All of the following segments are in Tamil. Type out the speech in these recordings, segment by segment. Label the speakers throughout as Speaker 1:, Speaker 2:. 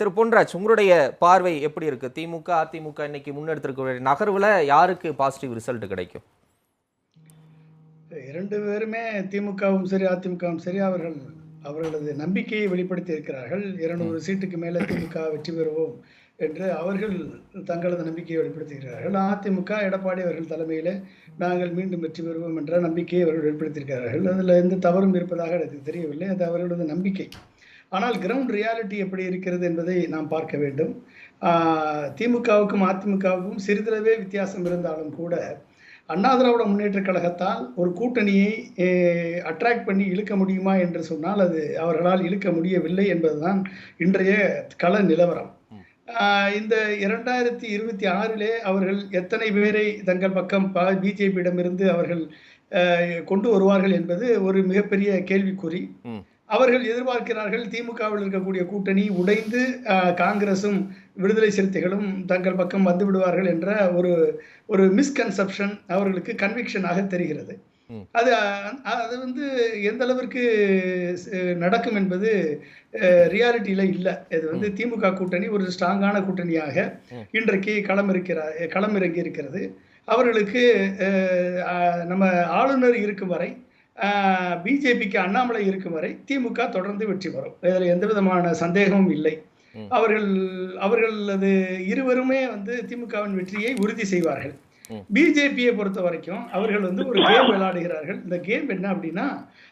Speaker 1: திரு பொன்ராஜ் உங்களுடைய பார்வை எப்படி இருக்கு? திமுக அதிமுக இன்னைக்கு முன்னெடுத்திருக்க நகர்வுல யாருக்கு பாசிட்டிவ் ரிசல்ட் கிடைக்கும்?
Speaker 2: இரண்டு பேருமே திமுகவும் சரி அதிமுகவும் சரி அவர்கள் அவர்களது நம்பிக்கையை வெளிப்படுத்தி இருக்கிறார்கள். இருநூறு சீட்டுக்கு மேலே திமுக வெற்றி பெறுவோம் என்று அவர்கள் தங்களது நம்பிக்கையை வெளிப்படுத்துகிறார்கள் அதிமுக எடப்பாடி அவர்கள் தலைமையில் நாங்கள் மீண்டும் வெற்றி பெறுவோம் என்ற நம்பிக்கையை அவர்கள் வெளிப்படுத்தியிருக்கிறார்கள் அதில் எந்த தவறும் இருப்பதாக எனக்கு தெரியவில்லை. அது அவர்களது நம்பிக்கை. ஆனால் கிரவுண்ட் ரியாலிட்டி எப்படி இருக்கிறது என்பதை நாம் பார்க்க வேண்டும். திமுகவுக்கும் அதிமுகவுக்கும் சிறிதளவே வித்தியாசம் இருந்தாலும் கூட அண்ணா திராவிட முன்னேற்ற கழகத்தால் ஒரு கூட்டணியை அட்ராக்ட் பண்ணி இழுக்க முடியுமா என்று சொன்னால் அது அவர்களால் இழுக்க முடியவில்லை என்பதுதான் இன்றைய கள நிலவரம். இந்த இரண்டாயிரத்தி இருபத்தி ஆறிலே அவர்கள் எத்தனை பேரை தங்கள் பக்கம் பிஜேபியிடமிருந்து அவர்கள் கொண்டு வருவார்கள் என்பது ஒரு மிகப்பெரிய கேள்விக்குறி. அவர்கள் எதிர்பார்க்கிறார்கள் திமுகவில் இருக்கக்கூடிய கூட்டணி உடைந்து ஆஹ் காங்கிரசும் விடுதலை சிறுத்தைகளும் தங்கள் பக்கம் வந்து விடுவார்கள் என்ற ஒரு ஒரு மிஸ்கன்செப்ஷன் அவர்களுக்கு கன்விக்ஷனாக தெரிகிறது. அது அது வந்து எந்த அளவிற்கு நடக்கும் என்பது ரியாலிட்டியில இல்லை இது வந்து திமுக கூட்டணி ஒரு ஸ்ட்ராங்கான கூட்டணியாக. இன்றைக்கு களம் இருக்கிறார் களம் இறங்கி இருக்கிறது அவர்களுக்கு நம்ம ஆளுநர் இருக்கும் வரை பிஜேபிக்கு அண்ணாமலை இருக்கும் வரை திமுக தொடர்ந்து வெற்றி பெறும் இதில் எந்த விதமான சந்தேகமும் இல்லை
Speaker 1: ம்.
Speaker 2: அவர்கள் அவர்களது இருவருமே வந்து திமுகவின் வெற்றியை உறுதி செய்வார்கள். பிஜேபியை பொறுத்த வரைக்கும் அவர்கள் வந்து ஒரு கேம் விளையாடுகிறார்கள். இந்த கேம் என்ன அப்படின்னா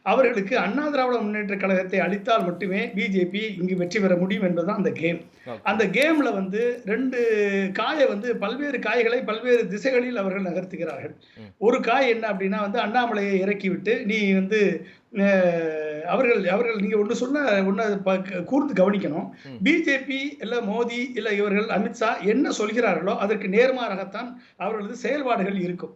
Speaker 2: அவர்களுக்கு அண்ணா திராவிட முன்னேற்ற கழகத்தை அளித்தால் மட்டுமே பிஜேபி இங்கு வெற்றி பெற முடியும் என்பதுதான் அந்த கேம் அந்த கேம்ல வந்து ரெண்டு காயை வந்து பல்வேறு காய்களை பல்வேறு திசைகளில் அவர்கள் நகர்த்துகிறார்கள். ஒரு காய் என்ன அப்படின்னா வந்து அண்ணாமலையை இறக்கி விட்டு நீ வந்து அவர்கள் அவர்கள் நீங்க ஒன்று சொன்ன ஒன்று கூர்ந்து கவனிக்கணும். பிஜேபி இல்ல மோடி இல்ல இவர்கள் அமித்ஷா என்ன சொல்கிறார்களோ அதற்கு நேர்மாறாகத்தான் அவர்களது செயல்பாடுகள் இருக்கும்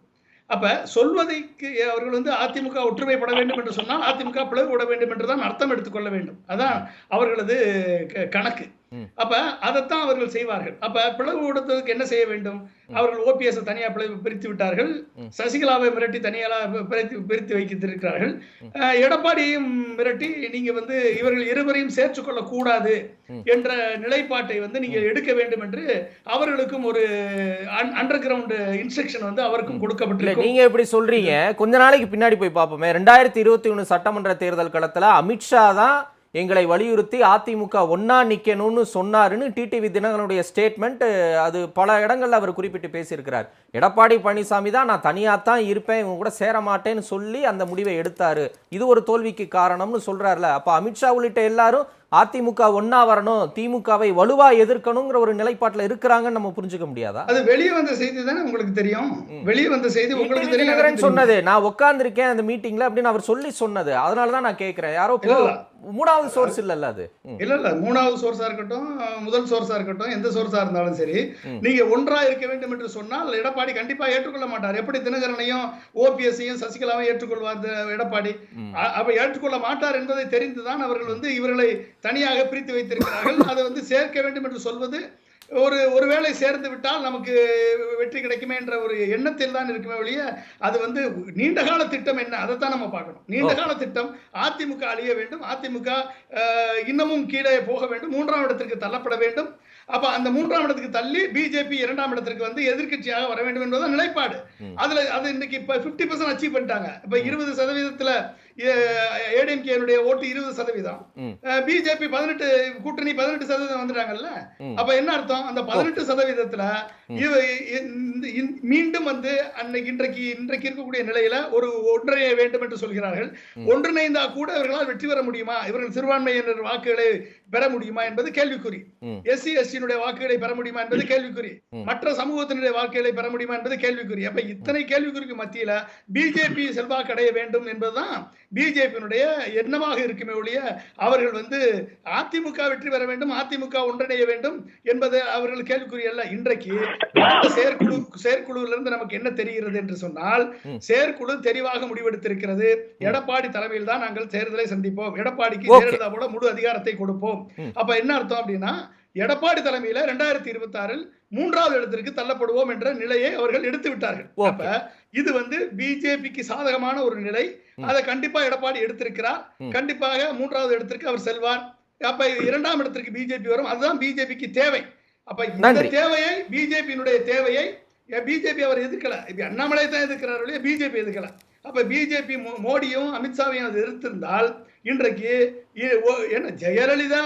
Speaker 2: அப்ப சொல்வதைக்கு அவர்கள் வந்து அதிமுக ஒற்றுமைப்பட வேண்டும் என்று சொன்னால் அதிமுக பிளவுபட வேண்டும் என்று தான் அர்த்தம் எடுத்துக்கொள்ள வேண்டும் அதான் அவர்களது க- கணக்கு. அப்ப அதைத்தான் அவர்கள் செய்வார்கள். அப்ப பிளவு விடுறதுக்கு என்ன செய்ய வேண்டும்? அவர்கள் ஓபிஎஸ் தனியா பிளவு பிரித்து விட்டார்கள். சசிகலாவை மிரட்டி தனியால பிரித்து பிரித்து வைத்திருக்கிறார்கள். எடப்பாடியையும் மிரட்டி நீங்க வந்து இவர்கள் இருவரையும் சேர்த்துக் கொள்ள கூடாது. என்ற நிலைப்பாட்டை வந்து நீங்க எடுக்க வேண்டும் என்று அவர்களுக்கும் ஒரு அண்டர் கிரவுண்ட் இன்ஸ்ட்ரக்ஷன் வந்து அவருக்கும்
Speaker 1: இல்ல
Speaker 2: கொடுக்கப்பட்டிருக்கும்
Speaker 1: நீங்க இப்படி சொல்றீங்க. கொஞ்ச நாளைக்கு பின்னாடி போய் பார்ப்போமே. ரெண்டாயிரத்தி இருபத்தி ஒண்ணு சட்டமன்ற தேர்தல் களத்துல அமித்ஷா தான் எங்களை வலியுறுத்தி அதிமுக ஒன்னா நிற்கணும்னு சொன்னாருன்னு டிடிவி தினகரனுடைய ஸ்டேட்மெண்ட் அது பல இடங்களில் அவர் குறிப்பிட்டு பேசியிருக்கிறார். எடப்பாடி பழனிசாமி தான் நான் தனியாக தான் இருப்பேன் இவங்க கூட சேர மாட்டேன்னு சொல்லி அந்த முடிவை எடுத்தார். இது ஒரு தோல்விக்கு காரணம்னு சொல்கிறார்ல அப்போ அமித்ஷா உள்ளிட்ட எல்லாரும் அதிமுக ஒன்னா வரணும் திமுகவை வலுவா எதிர்க்கணுங்கிற ஒரு நிலைப்பாட்டுல இருக்கிறாங்கன்னு நம்ம புரிஞ்சுக்க முடியாதா
Speaker 2: அது வெளியே வந்த செய்தி தானே உங்களுக்கு தெரியும். வெளியே வந்த செய்தி உங்களுக்கு தெரியும்.
Speaker 1: சொன்னது நான் உட்கார்ந்திருக்கேன் அந்த மீட்டிங்ல அப்படின்னு அவர் சொல்லி சொன்னது அதனால தான் நான் கேட்கிறேன் யாரோ. மூணாவது சோர்ஸ் இல்லல்ல அது.
Speaker 2: இல்ல இல்ல மூணாவது சோர்ஸா இருக்கட்டும் முதல் சோர்ஸா இருக்கட்டும் எந்த சோர்ஸா இருந்தாலும் சரி. நீங்க ஒன்றா இருக்க வேண்டும் என்று சொன்னால் எடப்பாடி கண்டிப்பா ஏற்றுக்கொள்ள மாட்டார் எப்படி தினகரனையும் ஓபிஎஸ்ஸையும் சசிகலாவையும் ஏற்றுக்கொள்வார் எடப்பாடி
Speaker 1: ம்.
Speaker 2: அ- அவ ஏற்றுக்கொள்ள மாட்டார் என்பதை தெரிந்துதான் அவர்கள் வந்து இவர்களை தனியாக பிரித்து வைத்திருக்கிறார்கள். அதை வந்து சேர்க்க வேண்டும் என்று சொல்வது ஒரு ஒருவேளை சேர்ந்து விட்டால் நமக்கு வெற்றி கிடைக்குமே என்ற ஒரு எண்ணத்தில் தான் இருக்குமே ஒழிய அது வந்து நீண்ட கால திட்டம் என்ன? அதைத்தான் நம்ம பார்க்கணும். நீண்ட கால திட்டம் அதிமுக அழிய வேண்டும். அதிமுக இன்னமும் கீழே போக வேண்டும். மூன்றாம் இடத்திற்கு தள்ளப்பட வேண்டும். அப்ப அந்த மூன்றாம் இடத்துக்கு தள்ளி பிஜேபி இரண்டாம் இடத்திற்கு வந்து எதிர்க்கட்சியாக வர வேண்டும் என்பதுதான் நிலைப்பாடு. அதுல அது இன்னைக்கு இப்ப பிப்டி பர்சன்ட் அச்சீவ் பண்ணிட்டாங்க. இப்ப இருபது சதவீதத்துல ஏடிஎம்கே ஓட்டு இருபது சதவீதம். பிஜேபி பதினெட்டு கூட்டணி பதினெட்டு சதவீதம் வந்துட்டாங்கல்ல. அப்ப என்ன அர்த்தம்? அந்த பதினெட்டு சதவீதத்துல மீண்டும் வந்து அன்னைக்கு இன்றைக்கு இன்றைக்கு இருக்கக்கூடிய நிலையில ஒரு ஒன்றிணைய வேண்டும் என்று சொல்கிறார்கள். ஒன்றிணைந்தா கூட இவர்களால் வெற்றி பெற முடியுமா? இவர்கள் சிறுபான்மையினர் வாக்குகளை பெற முடியுமா என்பது கேள்விக்குறி. எஸ்சி எஸ்டியினுடைய வாக்குகளை பெற முடியுமா என்பது கேள்விக்குறி. மற்ற சமூகத்தினுடைய வாக்குகளை பெற முடியுமா என்பது கேள்விக்குறி. அப்ப இத்தனை கேள்விக்குறிக்கு மத்தியில பிஜேபி செல்வாக்கு அடைய வேண்டும் என்பதுதான் பிஜேபியினுடைய எண்ணமாக இருக்குமே ஒழிய அவர்கள் வந்து அதிமுக வெற்றி பெற வேண்டும் அதிமுக ஒன்றிணைய வேண்டும் என்பது அவர்கள் கேள்விக்குறி அல்ல இன்றைக்கு செயற்குழு செயற்குழுவிலிருந்து இருந்து நமக்கு என்ன தெரிகிறது என்று சொன்னால். செயற்குழு தெளிவாக முடிவெடுத்திருக்கிறது எடப்பாடி தலைமையில் தான் நாங்கள் தேர்தலை சந்திப்போம் எடப்பாடிக்கு. ஜெயலலிதா போல முழு அதிகாரத்தை கொடுப்போம். அப்ப என்ன அர்த்தம் அப்படின்னா எடப்பாடி தலைமையில ரெண்டாயிரத்தி இருபத்தி ஆறில் மூன்றாவது இடத்திற்கு தள்ளப்படுவோம் என்ற நிலையை அவர்கள் எடுத்து விட்டார்கள். அப்ப இது வந்து பிஜேபிக்கு சாதகமான ஒரு நிலை. அதை கண்டிப்பா எடப்பாடி எடுத்திருக்கிறார். கண்டிப்பாக மூன்றாவது இடத்திற்கு அவர் செல்வார். அப்ப இரண்டாம் இடத்திற்கு பிஜேபி வரும். அதுதான் பிஜேபிக்கு தேவை. அப்ப இந்த. தேவையை பிஜேபியினுடைய தேவையை பிஜேபி அவர் எதிர்க்கல. இப்ப அண்ணாமலை தான் எதிர்க்கிறார் பிஜேபி எதிர்க்கல. அப்ப பிஜேபி மோடியும் அமித்ஷாவையும் அது எதிர்த்திருந்தால் இன்றைக்கு என்ன ஜெயலலிதா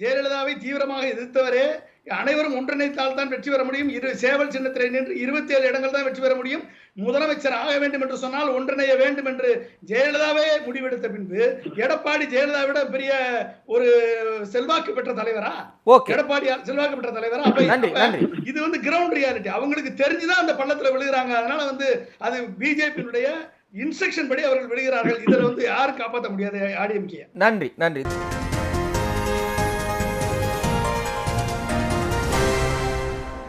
Speaker 2: ஜெயலலிதாவை தீவிரமாக எதிர்த்தவரே அனைவரும் ஒன்றிணைத்தால் தான் வெற்றி பெற முடியும் இரு சேவல் சின்னத்தில் நின்று இருபத்தி ஏழு இடங்கள் தான் வெற்றி பெற முடியும் முதலமைச்சர் ஆக வேண்டும் என்று சொன்னால் ஒன்றிணைய வேண்டும் என்று ஜெயலலிதாவே முடிவெடுத்த பின்பு எடப்பாடி ஜெயலலிதா விட பெரிய ஒரு செல்வாக்கு பெற்ற தலைவரா எடப்பாடி செல்வாக்கு பெற்ற தலைவரா. இது வந்து கிரவுண்ட் ரியாலிட்டி அவங்களுக்கு தெரிஞ்சுதான் அந்த பள்ளத்துல விழுகிறாங்க அதனால வந்து அது பிஜேபியினுடைய இன்ஸ்ட்ரக்ஷன் படி அவர்கள் விழுகிறார்கள் இதுல வந்து யாரும் காப்பாற்ற முடியாது ஆடிஎம்கே
Speaker 1: நன்றி நன்றி